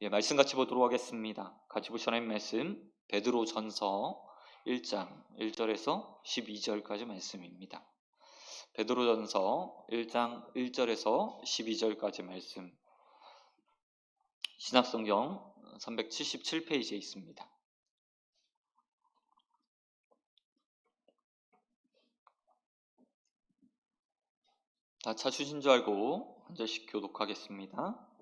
예, 말씀 같이 보도록 하겠습니다. 같이 보시는 말씀 베드로 전서 1장 1절에서 12절까지 말씀입니다. 베드로 전서 1장 1절에서 12절까지 말씀 신학성경 377페이지에 있습니다. 다 찾으신 줄 알고 한 절씩 교독하겠습니다.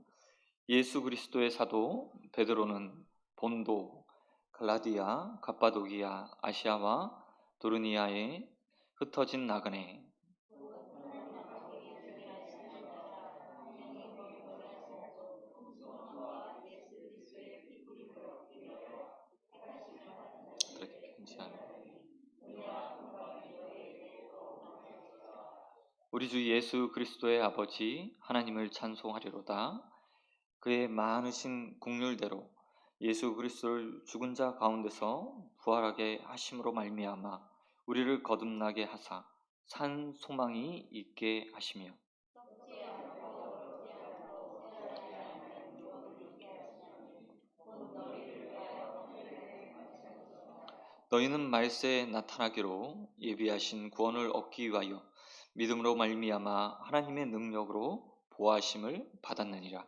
예수 그리스도의 사도 베드로는 본도, 갈라디아, 갑바도기아, 아시아와 도르니아에 흩어진 나그네. 우리 주 예수 그리스도의 아버지 하나님을 찬송하리로다. 그의 많으신 국률대로 예수 그리스도를 죽은 자 가운데서 부활하게 하심으로 말미암아 우리를 거듭나게 하사 산 소망이 있게 하시며 너희는 말세에 나타나기로 예비하신 구원을 얻기 위하여 믿음으로 말미암아 하나님의 능력으로 보하심을 받았느니라.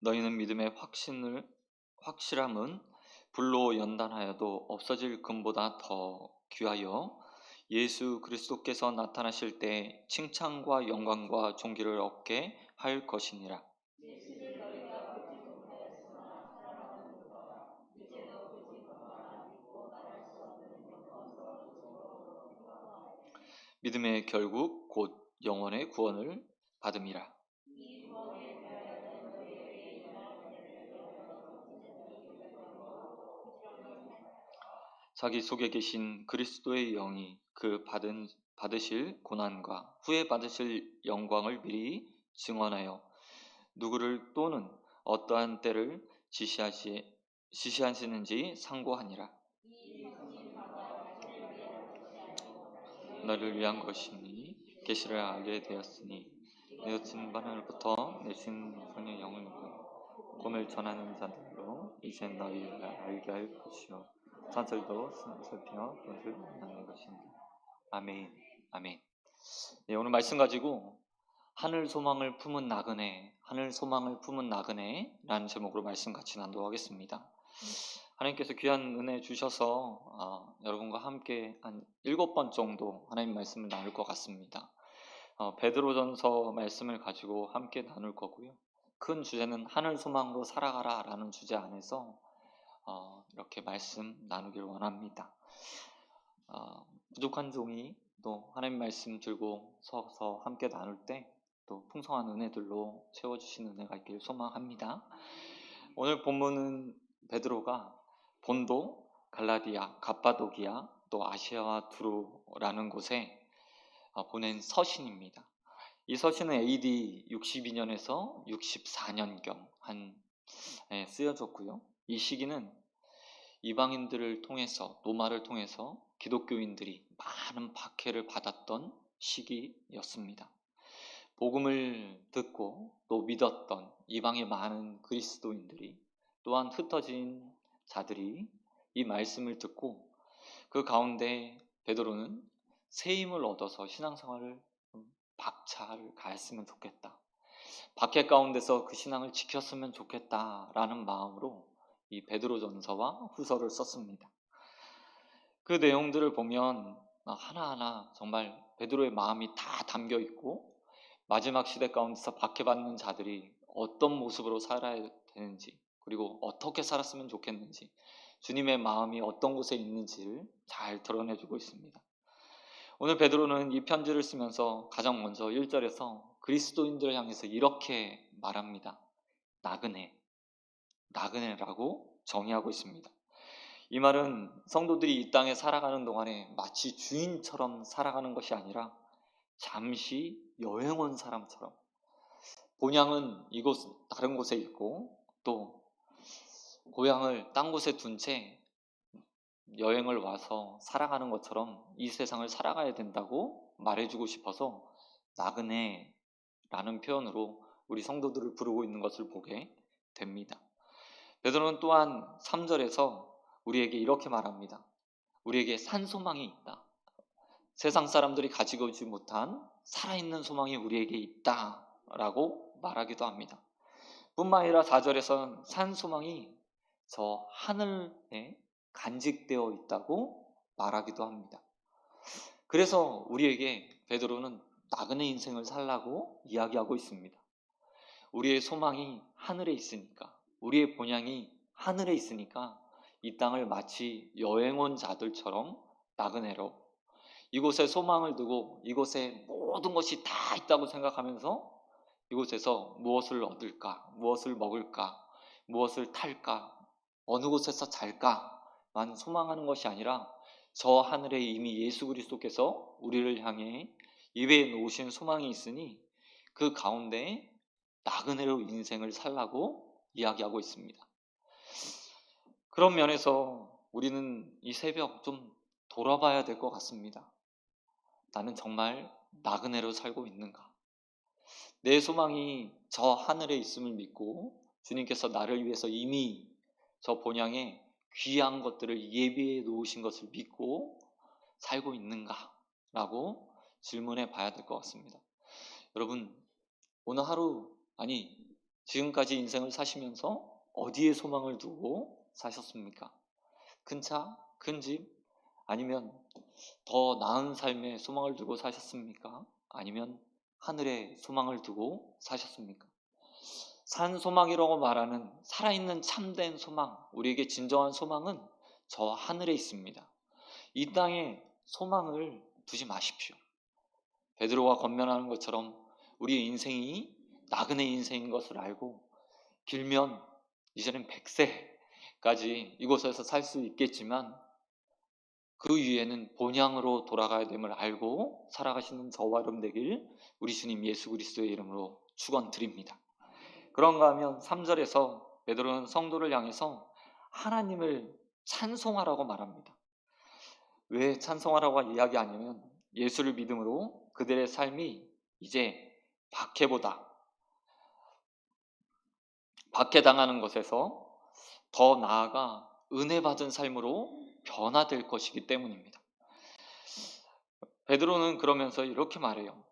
너희는 믿음의 확신을 확실함은 불로 연단하여도 없어질 금보다 더 귀하여 예수 그리스도께서 나타나실 때 칭찬과 영광과 존귀를 얻게 할 것이니라. 믿음의 결국 곧 영원의 구원을 받음이라. 자기 속에 계신 그리스도의 영이 그 받은 받으실 고난과 후에 받으실 영광을 미리 증언하여 누구를 또는 어떠한 때를 지시하시 지시하시는지 상고하니라. 너를 위한 것이니 계시를 알게 되었으니 내 여친 바늘부터 내신 성의 영을 믿고 꿈을 전하는 자들로 이제 너희를 알게 할 것이요 산설도 살피며 그것을 만나는 것입니다. 아멘, 아멘. 네, 오늘 말씀 가지고 하늘 소망을 품은 나그네, 하늘 소망을 품은 나그네라는 제목으로 말씀 같이 나누겠습니다. 하나님께서 귀한 은혜 주셔서 어, 여러분과 함께 한 일곱 번 정도 하나님 말씀을 나눌 것 같습니다. 어, 베드로전서 말씀을 가지고 함께 나눌 거고요. 큰 주제는 하늘 소망으로 살아가라라는 주제 안에서 어, 이렇게 말씀 나누길 원합니다. 어, 부족한 종이 또 하나님 말씀 들고 서서 함께 나눌 때 또 풍성한 은혜들로 채워주시는 은혜가 있기를 소망합니다. 오늘 본문은 베드로가 본도, 갈라디아, 갑바도기아, 또 아시아와 두루라는 곳에 어, 보낸 서신입니다. 이 서신은 AD 62년에서 64년경 한 예, 쓰여졌고요. 이 시기는 이방인들을 통해서 노마를 통해서 기독교인들이 많은 박해를 받았던 시기였습니다. 복음을 듣고 또 믿었던 이방의 많은 그리스도인들이 또한 흩어진 자들이 이 말씀을 듣고 그 가운데 베드로는 새 힘을 얻어서 신앙생활을 박차를 가했으면 좋겠다. 박해 가운데서 그 신앙을 지켰으면 좋겠다라는 마음으로 이 베드로전서와 후서를 썼습니다. 그 내용들을 보면 하나하나 정말 베드로의 마음이 다 담겨 있고 마지막 시대 가운데서 박해받는 자들이 어떤 모습으로 살아야 되는지 그리고 어떻게 살았으면 좋겠는지 주님의 마음이 어떤 곳에 있는지를 잘 드러내주고 있습니다. 오늘 베드로는 이 편지를 쓰면서 가장 먼저 1절에서 그리스도인들을 향해서 이렇게 말합니다. 나그네, 나그네라고 정의하고 있습니다. 이 말은 성도들이 이 땅에 살아가는 동안에 마치 주인처럼 살아가는 것이 아니라 잠시 여행 온 사람처럼 본향은 이곳 다른 곳에 있고 또 고향을 딴 곳에 둔 채 여행을 와서 살아가는 것처럼 이 세상을 살아가야 된다고 말해주고 싶어서 나그네라는 표현으로 우리 성도들을 부르고 있는 것을 보게 됩니다. 베드로는 또한 3절에서 우리에게 이렇게 말합니다. 우리에게 산 소망이 있다. 세상 사람들이 가지고 오지 못한 살아있는 소망이 우리에게 있다 라고 말하기도 합니다. 뿐만 아니라 4절에서는 산 소망이 저 하늘에 간직되어 있다고 말하기도 합니다. 그래서 우리에게 베드로는 나그네 인생을 살라고 이야기하고 있습니다. 우리의 소망이 하늘에 있으니까, 우리의 본향이 하늘에 있으니까 이 땅을 마치 여행 온 자들처럼 나그네로 이곳에 소망을 두고 이곳에 모든 것이 다 있다고 생각하면서 이곳에서 무엇을 얻을까, 무엇을 먹을까, 무엇을 탈까, 어느 곳에서 잘까만 소망하는 것이 아니라 저 하늘에 이미 예수 그리스도께서 우리를 향해 예배해 놓으신 소망이 있으니 그 가운데 나그네로 인생을 살라고 이야기하고 있습니다. 그런 면에서 우리는 이 새벽 좀 돌아봐야 될 것 같습니다. 나는 정말 나그네로 살고 있는가? 내 소망이 저 하늘에 있음을 믿고 주님께서 나를 위해서 이미 저 본향에 귀한 것들을 예비해 놓으신 것을 믿고 살고 있는가? 라고 질문해 봐야 될 것 같습니다. 여러분, 오늘 하루, 아니, 지금까지 인생을 사시면서 어디에 소망을 두고 사셨습니까? 큰 차, 큰 집, 아니면 더 나은 삶에 소망을 두고 사셨습니까? 아니면 하늘에 소망을 두고 사셨습니까? 산 소망이라고 말하는 살아있는 참된 소망, 우리에게 진정한 소망은 저 하늘에 있습니다. 이 땅에 소망을 두지 마십시오. 베드로가 건면하는 것처럼 우리의 인생이 나그네 인생인 것을 알고 길면 이제는 100세까지 이곳에서 살 수 있겠지만 그 위에는 본향으로 돌아가야 됨을 알고 살아가시는 저와 여러분 되길 우리 주님 예수 그리스도의 이름으로 축원드립니다. 그런가 하면 3절에서 베드로는 성도를 향해서 하나님을 찬송하라고 말합니다. 왜 찬송하라고 이야기하냐면 예수를 믿음으로 그들의 삶이 이제 박해보다 박해당하는 것에서 더 나아가 은혜 받은 삶으로 변화될 것이기 때문입니다. 베드로는 그러면서 이렇게 말해요.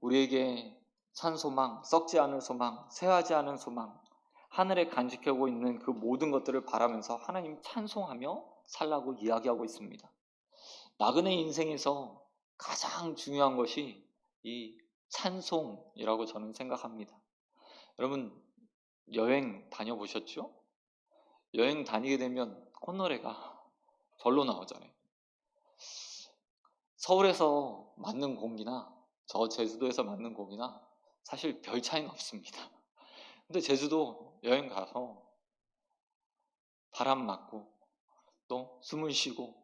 우리에게 산 소망, 썩지 않은 소망, 쇠하지 않은 소망, 하늘에 간직하고 있는 그 모든 것들을 바라면서 하나님 찬송하며 살라고 이야기하고 있습니다. 나그네 인생에서 가장 중요한 것이 이 찬송이라고 저는 생각합니다. 여러분 여행 다녀보셨죠? 여행 다니게 되면 콧노래가 절로 나오잖아요. 서울에서 맞는 공기나 저 제주도에서 맞는 공기나 사실 별 차이는 없습니다. 근데 제주도 여행 가서 바람 맞고 또 숨을 쉬고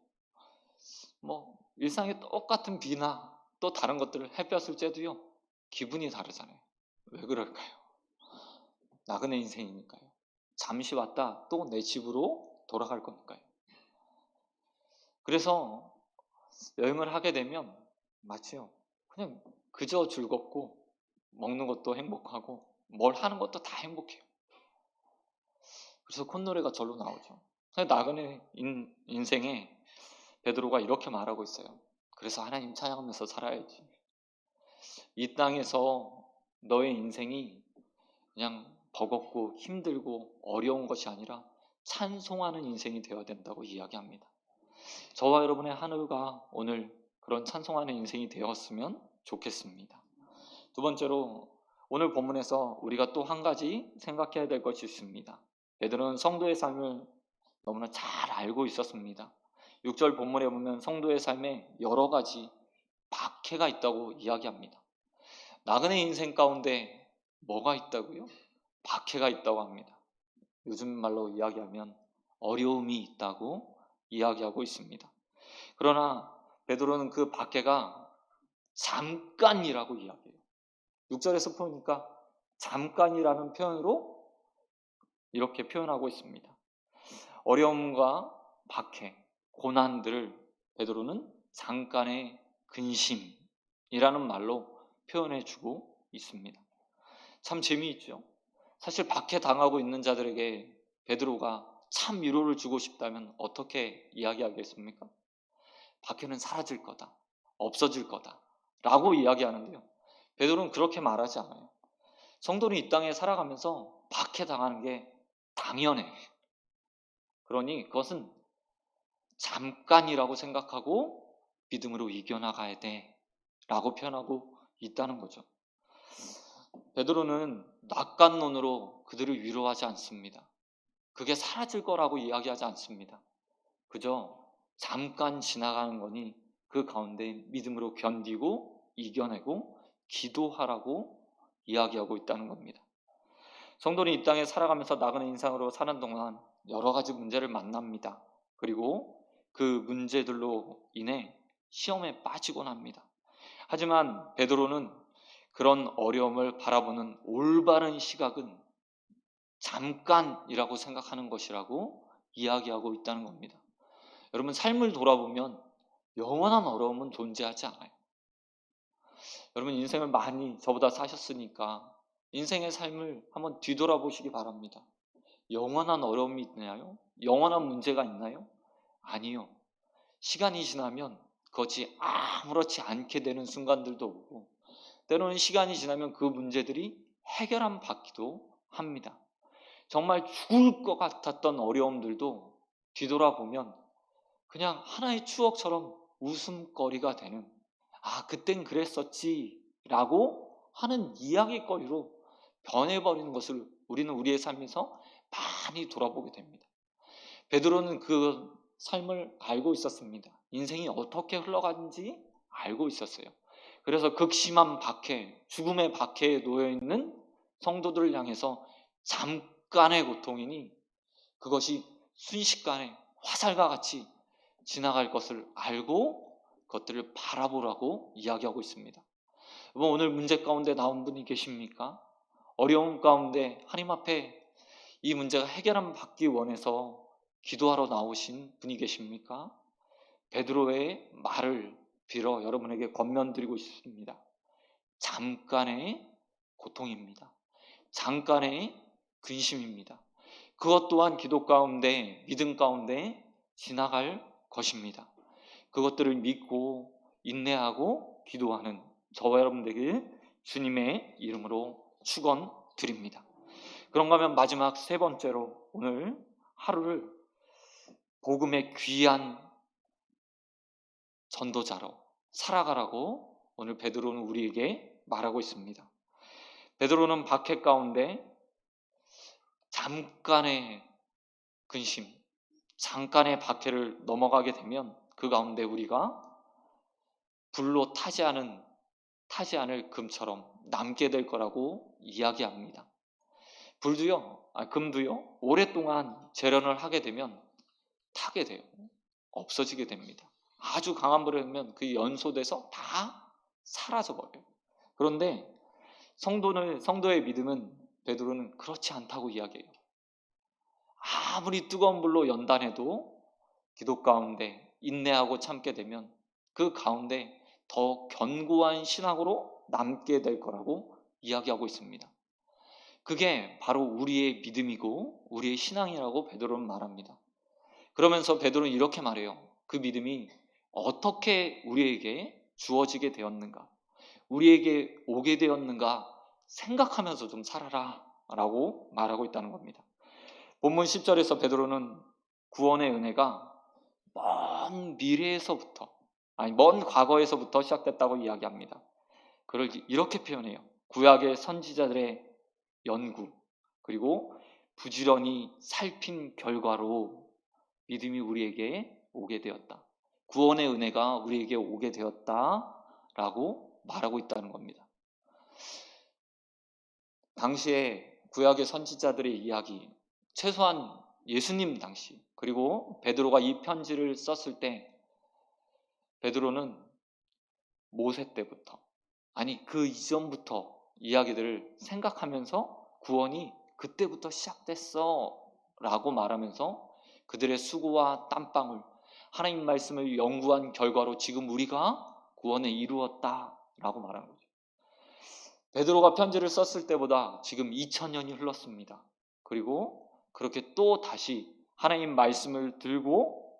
뭐 일상의 똑같은 비나 또 다른 것들을 햇볕을 쬐도요 기분이 다르잖아요. 왜 그럴까요? 나그네 인생이니까요. 잠시 왔다 또 내 집으로 돌아갈 거니까요. 그래서 여행을 하게 되면 마치요. 그냥 그저 즐겁고 먹는 것도 행복하고 뭘 하는 것도 다 행복해요. 그래서 콧노래가 절로 나오죠. 나그네 인, 인생에 베드로가 이렇게 말하고 있어요. 그래서 하나님 찬양하면서 살아야지. 이 땅에서 너의 인생이 그냥 버겁고 힘들고 어려운 것이 아니라 찬송하는 인생이 되어야 된다고 이야기합니다. 저와 여러분의 하루가 오늘 그런 찬송하는 인생이 되었으면 좋겠습니다. 두 번째로 오늘 본문에서 우리가 또 한 가지 생각해야 될 것이 있습니다. 베드로는 성도의 삶을 너무나 잘 알고 있었습니다. 6절 본문에 보면 성도의 삶에 여러 가지 박해가 있다고 이야기합니다. 나그네 인생 가운데 뭐가 있다고요? 박해가 있다고 합니다. 요즘 말로 이야기하면 어려움이 있다고 이야기하고 있습니다. 그러나 베드로는 그 밖에가 잠깐이라고 이야기해요. 6절에서 보니까 잠깐이라는 표현으로 이렇게 표현하고 있습니다. 어려움과 박해, 고난들을 베드로는 잠깐의 근심이라는 말로 표현해 주고 있습니다. 참 재미있죠. 사실 박해 당하고 있는 자들에게 베드로가 참 위로를 주고 싶다면 어떻게 이야기하겠습니까? 박해는 사라질 거다. 없어질 거다. 라고 이야기하는데요. 베드로는 그렇게 말하지 않아요. 성도는 이 땅에 살아가면서 박해 당하는 게 당연해. 그러니 그것은 잠깐이라고 생각하고 믿음으로 이겨나가야 돼. 라고 표현하고 있다는 거죠. 베드로는 낙관론으로 그들을 위로하지 않습니다. 그게 사라질 거라고 이야기하지 않습니다. 그저 잠깐 지나가는 거니 그 가운데 믿음으로 견디고 이겨내고 기도하라고 이야기하고 있다는 겁니다. 성도는 이 땅에 살아가면서 나그네 인상으로 사는 동안 여러 가지 문제를 만납니다. 그리고 그 문제들로 인해 시험에 빠지곤 합니다. 하지만 베드로는 그런 어려움을 바라보는 올바른 시각은 잠깐이라고 생각하는 것이라고 이야기하고 있다는 겁니다. 여러분 삶을 돌아보면 영원한 어려움은 존재하지 않아요. 여러분 인생을 많이 저보다 사셨으니까 인생의 삶을 한번 뒤돌아보시기 바랍니다. 영원한 어려움이 있나요? 영원한 문제가 있나요? 아니요. 시간이 지나면 그것이 아무렇지 않게 되는 순간들도 오고 때로는 시간이 지나면 그 문제들이 해결함 받기도 합니다. 정말 죽을 것 같았던 어려움들도 뒤돌아보면 그냥 하나의 추억처럼 웃음거리가 되는 아 그땐 그랬었지 라고 하는 이야기거리로 변해버리는 것을 우리는 우리의 삶에서 많이 돌아보게 됩니다. 베드로는 그 삶을 알고 있었습니다. 인생이 어떻게 흘러가는지 알고 있었어요. 그래서 극심한 박해, 죽음의 박해에 놓여 있는 성도들을 향해서 잠깐의 고통이니 그것이 순식간에 화살과 같이 지나갈 것을 알고 그것들을 바라보라고 이야기하고 있습니다. 여러분 오늘 문제 가운데 나온 분이 계십니까? 어려움 가운데 하나님 앞에 이 문제가 해결함 받기 원해서 기도하러 나오신 분이 계십니까? 베드로의 말을 빌어 여러분에게 권면드리고 있습니다. 잠깐의 고통입니다. 잠깐의 근심입니다. 그것 또한 기도 가운데, 믿음 가운데 지나갈 것입니다. 그것들을 믿고 인내하고 기도하는 저와 여러분들에게 주님의 이름으로 축원 드립니다. 그런가 하면 마지막 세 번째로 오늘 하루를 복음의 귀한 전도자로 살아가라고 오늘 베드로는 우리에게 말하고 있습니다. 베드로는 박해 가운데 잠깐의 근심, 잠깐의 박해를 넘어가게 되면 그 가운데 우리가 불로 타지 않은 타지 않을 금처럼 남게 될 거라고 이야기합니다. 불도요, 아, 금도요, 오랫동안 재련을 하게 되면 타게 돼요. 없어지게 됩니다. 아주 강한 불에 넣으면 그 연소돼서 다 사라져 버려요. 그런데 성도는 성도의 믿음은 베드로는 그렇지 않다고 이야기해요. 아무리 뜨거운 불로 연단해도 기도 가운데 인내하고 참게 되면 그 가운데 더 견고한 신앙으로 남게 될 거라고 이야기하고 있습니다. 그게 바로 우리의 믿음이고 우리의 신앙이라고 베드로는 말합니다. 그러면서 베드로는 이렇게 말해요. 그 믿음이 어떻게 우리에게 주어지게 되었는가? 우리에게 오게 되었는가? 생각하면서 좀 살아라. 라고 말하고 있다는 겁니다. 본문 10절에서 베드로는 구원의 은혜가 먼 미래에서부터, 아니, 먼 과거에서부터 시작됐다고 이야기합니다. 그걸 이렇게 표현해요. 구약의 선지자들의 연구, 그리고 부지런히 살핀 결과로 믿음이 우리에게 오게 되었다. 구원의 은혜가 우리에게 오게 되었다라고 말하고 있다는 겁니다. 당시에 구약의 선지자들의 이야기, 최소한 예수님 당시, 그리고 베드로가 이 편지를 썼을 때 베드로는 모세 때부터 아니 그 이전부터 이야기들을 생각하면서 구원이 그때부터 시작됐어 라고 말하면서 그들의 수고와 땀방울 하나님 말씀을 연구한 결과로 지금 우리가 구원을 이루었다라고 말하는 거죠. 베드로가 편지를 썼을 때보다 지금 2000년이 흘렀습니다. 그리고 그렇게 또 다시 하나님 말씀을 들고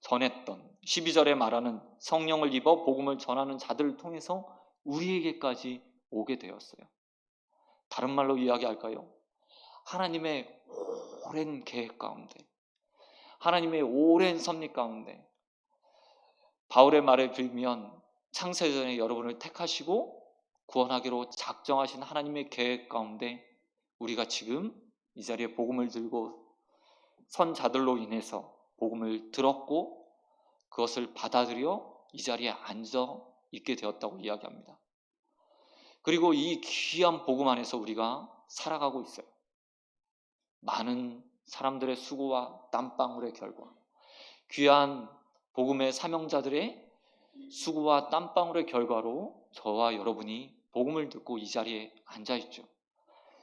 전했던 12절에 말하는 성령을 입어 복음을 전하는 자들을 통해서 우리에게까지 오게 되었어요. 다른 말로 이야기할까요? 하나님의 오랜 계획 가운데, 하나님의 오랜 섭리 가운데, 바울의 말에 빌면 창세전에 여러분을 택하시고 구원하기로 작정하신 하나님의 계획 가운데 우리가 지금 이 자리에 복음을 들고 선 자들로 인해서 복음을 들었고 그것을 받아들여 이 자리에 앉아 있게 되었다고 이야기합니다. 그리고 이 귀한 복음 안에서 우리가 살아가고 있어요. 많은 사람들의 수고와 땀방울의 결과, 귀한 복음의 사명자들의 수고와 땀방울의 결과로 저와 여러분이 복음을 듣고 이 자리에 앉아 있죠.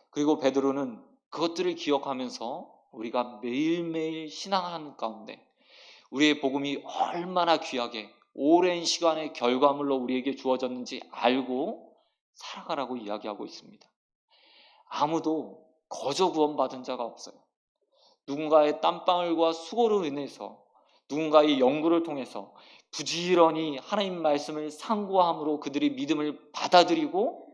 그리고 베드로는 그것들을 기억하면서 우리가 매일매일 신앙하는 가운데 우리의 복음이 얼마나 귀하게 오랜 시간의 결과물로 우리에게 주어졌는지 알고 살아가라고 이야기하고 있습니다. 아무도 거저 구원받은 자가 없어요. 누군가의 땀방울과 수고로 인해서 누군가의 연구를 통해서 부지런히 하나님 말씀을 상고함으로 그들이 믿음을 받아들이고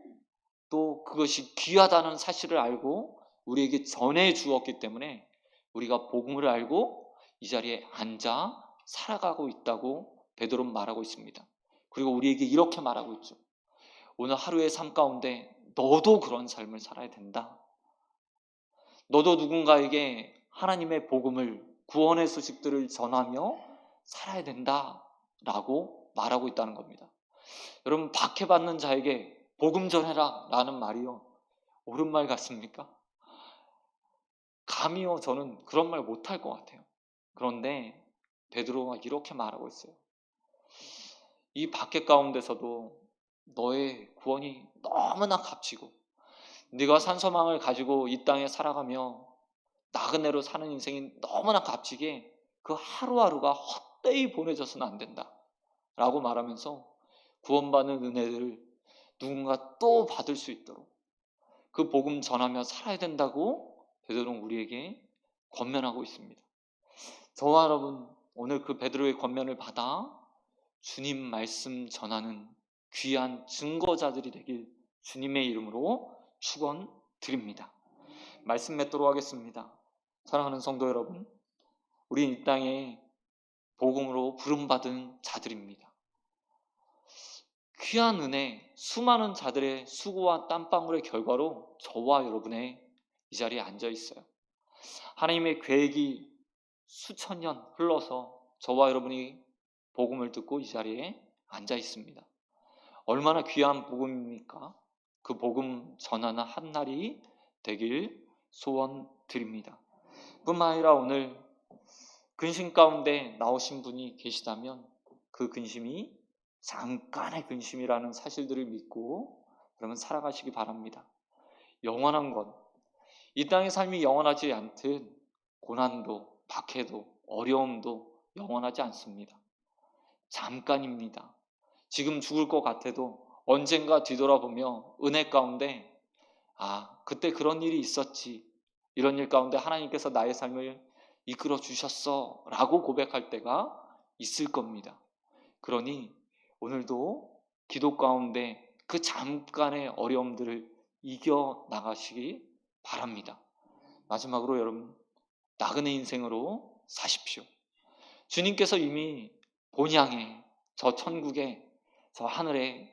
또 그것이 귀하다는 사실을 알고 우리에게 전해 주었기 때문에 우리가 복음을 알고 이 자리에 앉아 살아가고 있다고 베드로는 말하고 있습니다. 그리고 우리에게 이렇게 말하고 있죠. 오늘 하루의 삶 가운데 너도 그런 삶을 살아야 된다. 너도 누군가에게 하나님의 복음을 구원의 소식들을 전하며 살아야 된다. 라고 말하고 있다는 겁니다. 여러분, 박해받는 자에게 복음 전해라 라는 말이요. 옳은 말 같습니까? 감히요, 저는 그런 말 못할 것 같아요. 그런데 베드로가 이렇게 말하고 있어요. 이 박해 가운데서도 너의 구원이 너무나 값지고 네가 산소망을 가지고 이 땅에 살아가며 나그네로 사는 인생이 너무나 값지게 그 하루하루가 헛되이 보내져서는 안 된다. 라고 말하면서 구원받는 은혜를 누군가 또 받을 수 있도록 그 복음 전하며 살아야 된다고 베드로는 우리에게 권면하고 있습니다. 저와 여러분 오늘 그 베드로의 권면을 받아 주님 말씀 전하는 귀한 증거자들이 되길 주님의 이름으로 축원 드립니다. 말씀 맺도록 하겠습니다. 사랑하는 성도 여러분, 우리 이 땅에 복음으로 부름받은 자들입니다. 귀한 은혜, 수많은 자들의 수고와 땀방울의 결과로 저와 여러분의 이 자리에 앉아 있어요. 하나님의 계획이 수천 년 흘러서 저와 여러분이 복음을 듣고 이 자리에 앉아 있습니다. 얼마나 귀한 복음입니까? 그 복음 전하는 한 날이 되길 소원 드립니다. 뿐만 아니라 오늘 근심 가운데 나오신 분이 계시다면 그 근심이 잠깐의 근심이라는 사실들을 믿고 그러면 살아가시기 바랍니다. 영원한 것, 이 땅의 삶이 영원하지 않듯 고난도, 박해도, 어려움도 영원하지 않습니다. 잠깐입니다. 지금 죽을 것 같아도 언젠가 뒤돌아보며 은혜 가운데 아, 그때 그런 일이 있었지. 이런 일 가운데 하나님께서 나의 삶을 이끌어 주셨어 라고 고백할 때가 있을 겁니다. 그러니 오늘도 기도 가운데 그 잠깐의 어려움들을 이겨 나가시기 바랍니다. 마지막으로 여러분, 나그네 인생으로 사십시오. 주님께서 이미 본향에, 저 천국에, 저 하늘에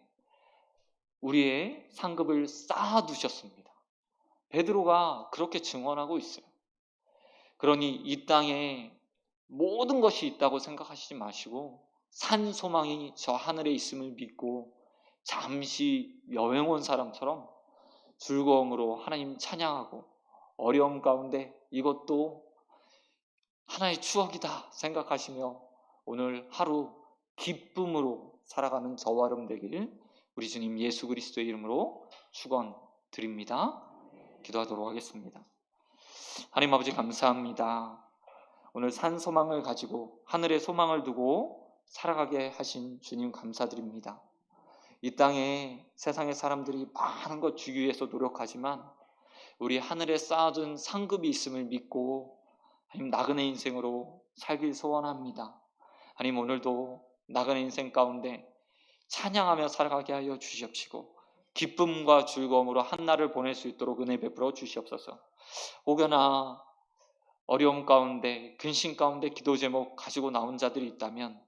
우리의 상급을 쌓아두셨습니다. 베드로가 그렇게 증언하고 있어요. 그러니 이 땅에 모든 것이 있다고 생각하시지 마시고 산 소망이 저 하늘에 있음을 믿고 잠시 여행 온 사람처럼 즐거움으로 하나님 찬양하고 어려움 가운데 이것도 하나의 추억이다 생각하시며 오늘 하루 기쁨으로 살아가는 저와 여러분 되길 우리 주님 예수 그리스도의 이름으로 축원 드립니다. 기도하도록 하겠습니다. 하나님 아버지 감사합니다. 오늘 산 소망을 가지고 하늘의 소망을 두고 살아가게 하신 주님 감사드립니다. 이 땅에 세상의 사람들이 많은 것 주기 위해서 노력하지만 우리 하늘에 쌓아둔 상급이 있음을 믿고 하나님 나그네 인생으로 살길 소원합니다. 하나님 오늘도 나그네 인생 가운데 찬양하며 살아가게 하여 주시옵시고 기쁨과 즐거움으로 한 날을 보낼 수 있도록 은혜 베풀어 주시옵소서. 혹여나 어려움 가운데 근심 가운데 기도 제목 가지고 나온 자들이 있다면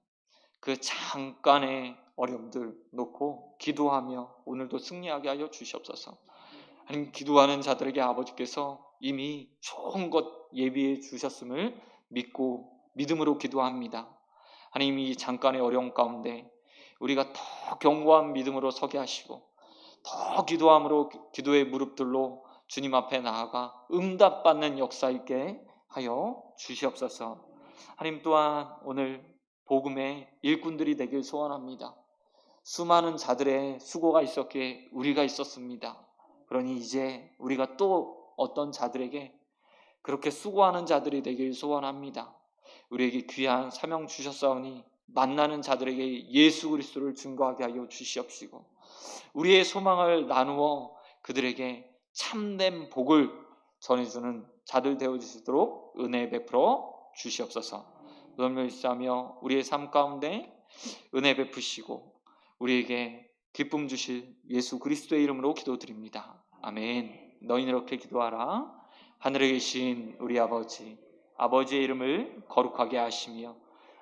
그 잠깐의 어려움들 놓고 기도하며 오늘도 승리하게 하여 주시옵소서. 하나님 기도하는 자들에게 아버지께서 이미 좋은 것 예비해 주셨음을 믿고 믿음으로 기도합니다. 하나님 이 잠깐의 어려움 가운데 우리가 더 견고한 믿음으로 서게 하시고 더 기도함으로 기도의 무릎들로 주님 앞에 나아가 응답받는 역사 있게 하여 주시옵소서. 하나님 또한 오늘 복음의 일꾼들이 되길 소원합니다. 수많은 자들의 수고가 있었기에 우리가 있었습니다. 그러니 이제 우리가 또 어떤 자들에게 그렇게 수고하는 자들이 되길 소원합니다. 우리에게 귀한 사명 주셨사오니 만나는 자들에게 예수 그리스도를 증거하게 하여 주시옵시고 우리의 소망을 나누어 그들에게 참된 복을 전해주는 자들 되어 주시도록 은혜 베풀어 주시옵소서. 너를 일사하며 우리의 삶 가운데 은혜 베푸시고 우리에게 기쁨 주실 예수 그리스도의 이름으로 기도드립니다. 아멘. 너희는 이렇게 기도하라. 하늘에 계신 우리 아버지, 아버지의 이름을 거룩하게 하시며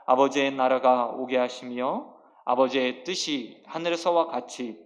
아버지의 나라가 오게 하시며 아버지의 뜻이 하늘에서와 같이